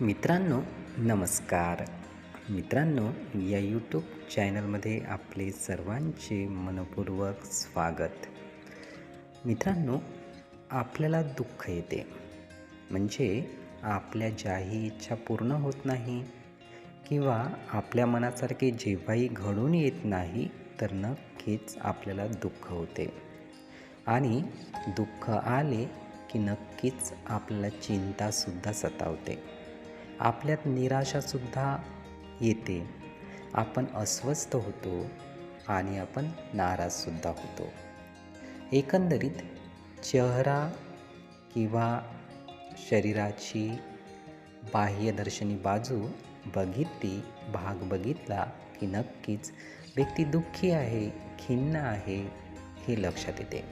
मित्रांनो नमस्कार. मित्रांनो या यूट्यूब चॅनलमध्ये आपले सर्वांचे मनपूर्वक स्वागत. मित्रांनो आपल्याला दुःख येते. म्हणजे आपल्या ज्याही इच्छा पूर्ण होत नाही किंवा आपल्या मनासारखे जेव्हाही घडून येत नाही तर नक्कीच आपल्याला दुःख होते. आणि दुःख आले की नक्कीच आपल्याला चिंतासुद्धा सतावते. आपल्यात निराशासुद्धा येते. आपण अस्वस्थ होतो आणि आपण नाराजसुद्धा होतो. एकंदरीत चेहरा किंवा शरीराची बाह्यदर्शनी बाजू बघितली भाग बघितला की नक्कीच व्यक्ती दुःखी आहे खिन्न आहे हे लक्षात येते.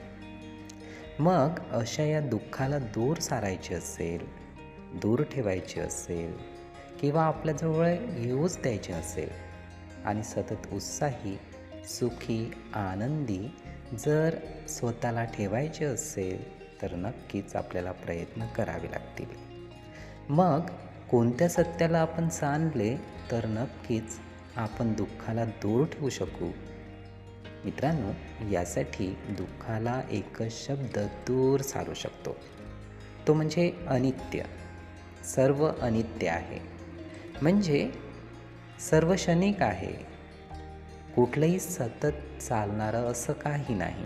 मग अशा या दुःखाला दूर सारायचे असेल दूर ठेवायची असेल किंवा आपल्याजवळ येऊच द्यायचे असेल आणि सतत उत्साही सुखी आनंदी जर स्वतःला ठेवायचे असेल तर नक्कीच आपल्याला प्रयत्न करावे लागतील. मग कोणत्या सत्याला आपण सांडले तर नक्कीच आपण दुःखाला दूर ठेवू शकू. मित्रांनो यासाठी दुःखाला एकच शब्द दूर सारू शकतो. तो म्हणजे अनित्य. सर्व अनित्य आहे. म्हणजे सर्व क्षणिक आहे. कुठलंही सतत चालणारं असं काही नाही.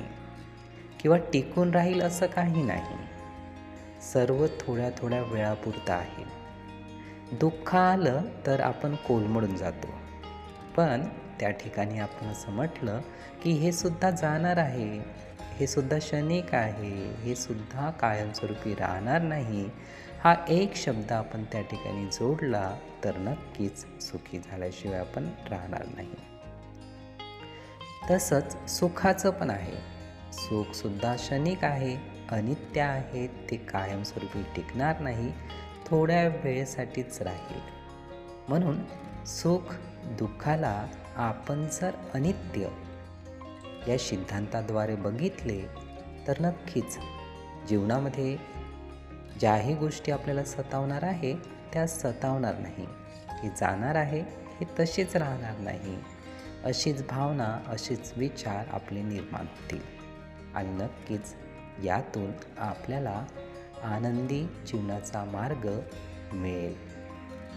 किंवा टिकून राहील असं काही नाही. सर्व थोड्या थोड्या वेळापुरतं आहे. दुःख आलं तर आपण कोलमडून जातो. पण त्या ठिकाणी आपण असं म्हटलं की हे सुद्धा जाणार आहे. हे सुद्धा क्षणिक आहे. हे सुद्धा कायमस्वरूपी राहणार नाही. हा एक शब्द आपण त्या ठिकाणी जोडला तर नक्कीच सुखी झाल्याशिवाय आपण राहणार नाही. तसंच सुखाचं पण आहे. सुखसुद्धा क्षणिक आहे. अनित्य आहे. ते कायमस्वरूपी टिकणार नाही. थोड्या वेळेसाठीच राहील. म्हणून सुख दुःखाला आपण जर अनित्य या सिद्धांताद्वारे बघितले तर नक्कीच जीवनामध्ये ज्याही गोष्टी आपल्याला सतावणार आहे त्या सतावणार नाही. हे जाणार आहे हे तसेच राहणार नाही. अशीच भावना असेच विचार आपले निर्माण होतील. आणि नक्कीच यातून आपल्याला आनंदी जीवनाचा मार्ग मिळेल.